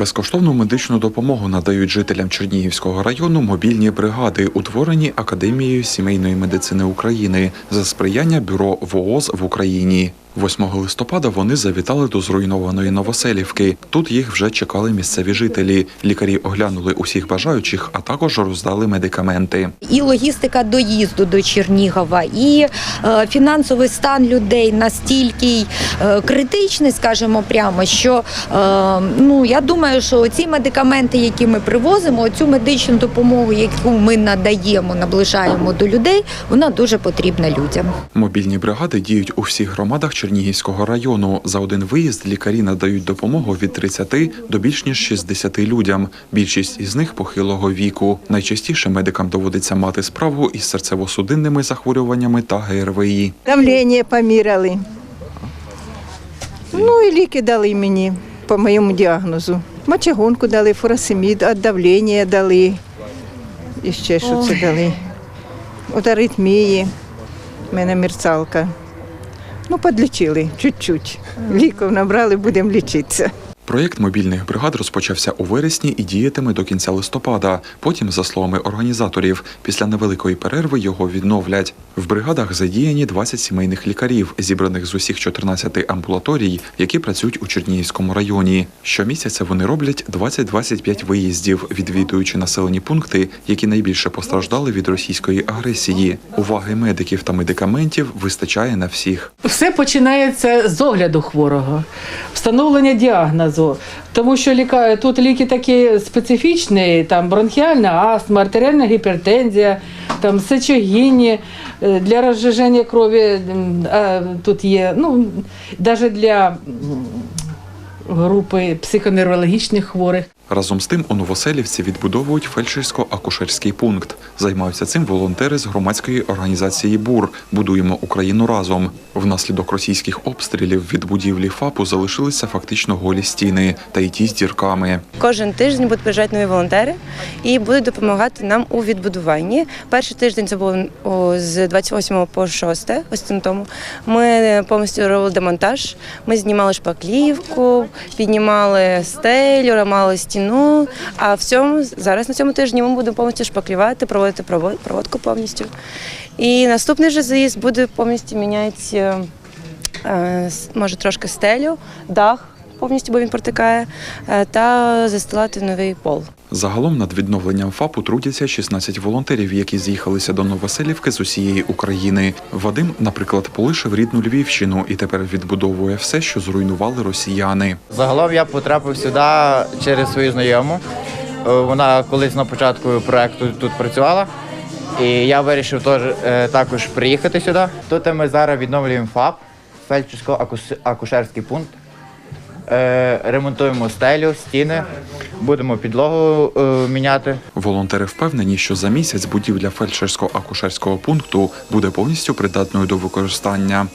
Безкоштовну медичну допомогу надають жителям Чернігівського району мобільні бригади, утворені Академією сімейної медицини України за сприяння бюро ВООЗ в Україні. 8 листопада вони завітали до зруйнованої Новоселівки. Тут їх вже чекали місцеві жителі. Лікарі оглянули усіх бажаючих, а також роздали медикаменти. і логістика доїзду до Чернігова, і е, фінансовий стан людей настільки е, критичний, скажімо прямо, що е, ну я думаю, що ці медикаменти, які ми привозимо, цю медичну допомогу, яку ми надаємо, наближаємо до людей, вона дуже потрібна людям. Мобільні бригади діють у всіх громадах Чернігівського району. За один виїзд лікарі надають допомогу від 30 до більш ніж 60 людям. Більшість із них похилого віку. Найчастіше медикам доводиться мати справу із серцево-судинними захворюваннями та ГРВІ. Давлення поміряли. Ну і ліки дали мені по моєму діагнозу. Мочегонку дали, фуросемід, від давлення дали. І ще що це дали. От аритмії. У мене мерцалка. Ну, подлічили чуть-чуть. Ліків набрали, будемо лічитися. Проєкт мобільних бригад розпочався у вересні і діятиме до кінця листопада. Потім, за словами організаторів, після невеликої перерви його відновлять. В бригадах задіяні 20 сімейних лікарів, зібраних з усіх 14 амбулаторій, які працюють у Чернігівському районі. Щомісяця вони роблять 20-25 виїздів, відвідуючи населені пункти, які найбільше постраждали від російської агресії. Уваги медиків та медикаментів вистачає на всіх. Все починається з огляду хворого, встановлення діагнозу. Тому що ліка... тут ліки такі специфічні, там бронхіальна астма, артеріальна гіпертензія, там сечогінні, е, для розжиження крові тут є, ну, навіть для групи психоневрологічних хворих. Разом з тим у Новоселівці відбудовують фельдшерсько-акушерський пункт. Займаються цим волонтери з громадської організації БУР Будуємо Україну разом. Внаслідок російських обстрілів від будівлі ФАПу залишилися фактично голі стіни та й ті з дірками. Кожен тиждень будуть приїжджати нові волонтери і будуть допомагати нам у відбудуванні. Перший тиждень це був з 28 по 6, ось цим тому. Ми повністю робили демонтаж. Ми знімали шпаклівку, піднімали стелю, ламали стіну. А в цьому зараз на цьому тижні ми будемо повністю шпаклювати, проводити провод- проводку повністю. І наступний же заїзд буде повністю міняти, е, е, може трошки стелю, дах повністю, бо він протикає, е, та застилати новий пол. Загалом над відновленням ФАПу трудяться 16 волонтерів, які з'їхалися до Новоселівки з усієї України. Вадим, наприклад, полишив рідну Львівщину і тепер відбудовує все, що зруйнували росіяни. Загалом я потрапив сюди через свою знайому. Е, Вона колись на початку проекту тут працювала. І я вирішив теж, е, також приїхати сюди. Тут ми зараз відновлюємо ФАП, фельдшерсько-акушерський пункт. Е, Ремонтуємо стелю, стіни, будемо підлогу е, міняти. Волонтери впевнені, що за місяць будівля фельдшерсько-акушерського пункту буде повністю придатною до використання.